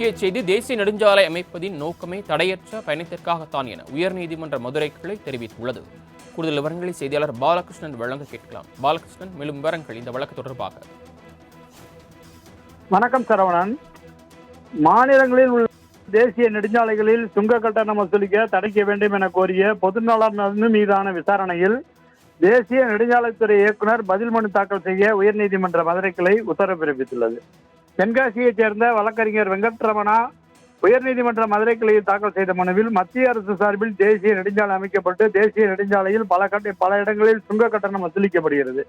முக்கிய செய்தி தேசிய நெடுஞ்சாலை அமைப்பதின் நோக்கமே தடையற்ற பயணத்திற்காகத்தான் என உயர்நீதிமன்ற மதுரை கிளை தெரிவித்துள்ளது. கூடுதல் விவரங்களை செய்தியாளர் பாலகிருஷ்ணன் வழங்க கேட்கலாம். பாலகிருஷ்ணன் மேலும் விவரங்கள் இந்த வழக்கு தொடர்பாக. வணக்கம் சரவணன். மாநிலங்களில் உள்ள தேசிய நெடுஞ்சாலைகளில் சுங்க கட்டணம் வசூலிக்க தடைக்க வேண்டும் என கோரிய பொதுநல மீதான விசாரணையில் தேசிய நெடுஞ்சாலைத்துறை இயக்குனர் பதில் மனு தாக்கல் செய்ய உயர்நீதிமன்ற மதுரை கிளை உத்தரவு பிறப்பித்துள்ளது. தென்காசியைச் சேர்ந்த வழக்கறிஞர் வெங்கட்ரமணா உயர்நீதிமன்ற மதுரை கிளையில் தாக்கல் செய்த மனுவில் மத்திய அரசு சார்பில் தேசிய நெடுஞ்சாலை அமைக்கப்பட்டு தேசிய நெடுஞ்சாலையில் பல கட்ட பல இடங்களில் சுங்க கட்டணம் வசூலிக்கப்படுகிறது.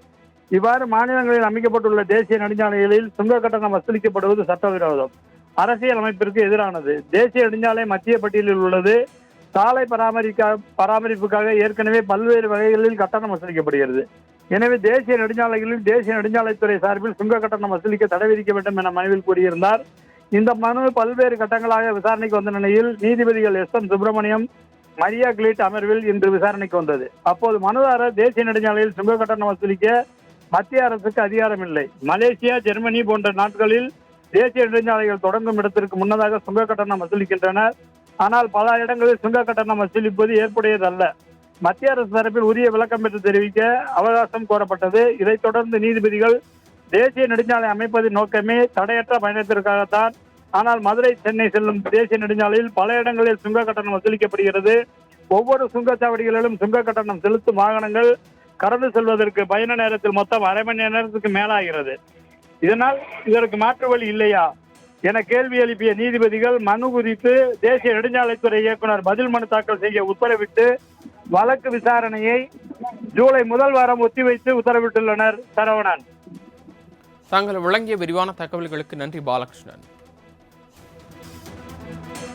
இவ்வாறு மாநிலங்களில் அமைக்கப்பட்டுள்ள தேசிய நெடுஞ்சாலைகளில் சுங்க கட்டணம் வசூலிக்கப்படுவது சட்டவிரோதம். அரசியல் அமைப்பிற்கு எதிரானது. தேசிய நெடுஞ்சாலை மத்திய பட்டியலில் உள்ளது. சாலை பராமரிக்க பராமரிப்புக்காக ஏற்கனவே பல்வேறு வகைகளில் கட்டணம் வசூலிக்கப்படுகிறது. எனவே தேசிய நெடுஞ்சாலைகளில் தேசிய நெடுஞ்சாலைத்துறை சார்பில் சுங்க கட்டணம் வசூலிக்க தடை விதிக்க வேண்டும் என மனுவில் கூறியிருந்தார். இந்த மனு பல்வேறு கட்டங்களாக விசாரணைக்கு வந்த நிலையில் நீதிபதிகள் எஸ் எம் சுப்பிரமணியம் மரியா கிளீட் அமர்வில் இன்று விசாரணைக்கு வந்தது. அப்போது மனுதாரர் தேசிய நெடுஞ்சாலையில் சுங்க கட்டணம் வசூலிக்க மத்திய அரசுக்கு அதிகாரம் இல்லை மலேசியா ஜெர்மனி போன்ற நாட்களில் தேசிய நெடுஞ்சாலைகள் தொடங்கும் இடத்திற்கு முன்னதாக சுங்க கட்டணம் வசூலிக்கின்றனர். ஆனால் பல இடங்களில் சுங்க கட்டணம் வசூலிப்பது ஏற்புடையதல்ல. மத்திய அரசு தரப்பில் உரிய விளக்கம் பெற்று தெரிவிக்க அவகாசம் கோரப்பட்டது. இதைத் தொடர்ந்து நீதிபதிகள் தேசிய நெடுஞ்சாலை அமைப்பதின் நோக்கமே தடையற்ற பயணத்திற்காகத்தான். ஆனால் மதுரை சென்னை செல்லும் தேசிய நெடுஞ்சாலையில் பல இடங்களில் சுங்க கட்டணம் வசூலிக்கப்படுகிறது. ஒவ்வொரு சுங்கச்சாவடிகளிலும் சுங்க கட்டணம் செலுத்தும் வாகனங்கள் கடந்து செல்வதற்கு பயண நேரத்தில் மொத்தம் அரை மணி நேரத்துக்கு மேலாகிறது. இதனால் இதற்கு மாற்று வழி இல்லையா? என கேள்வி எழுப்பிய நீதிபதிகள் மனு குறித்து தேசிய நெடுஞ்சாலைத்துறை இயக்குனர் பதில் மனு தாக்கல் செய்ய உத்தரவிட்டு வழக்கு விசாரணையை ஜூலை முதல் வாரம் ஒத்திவைத்து உத்தரவிட்டுள்ளனர் சரவணன். தாங்கள் வழங்கிய விரிவான தகவல்களுக்கு நன்றி பாலகிருஷ்ணன்.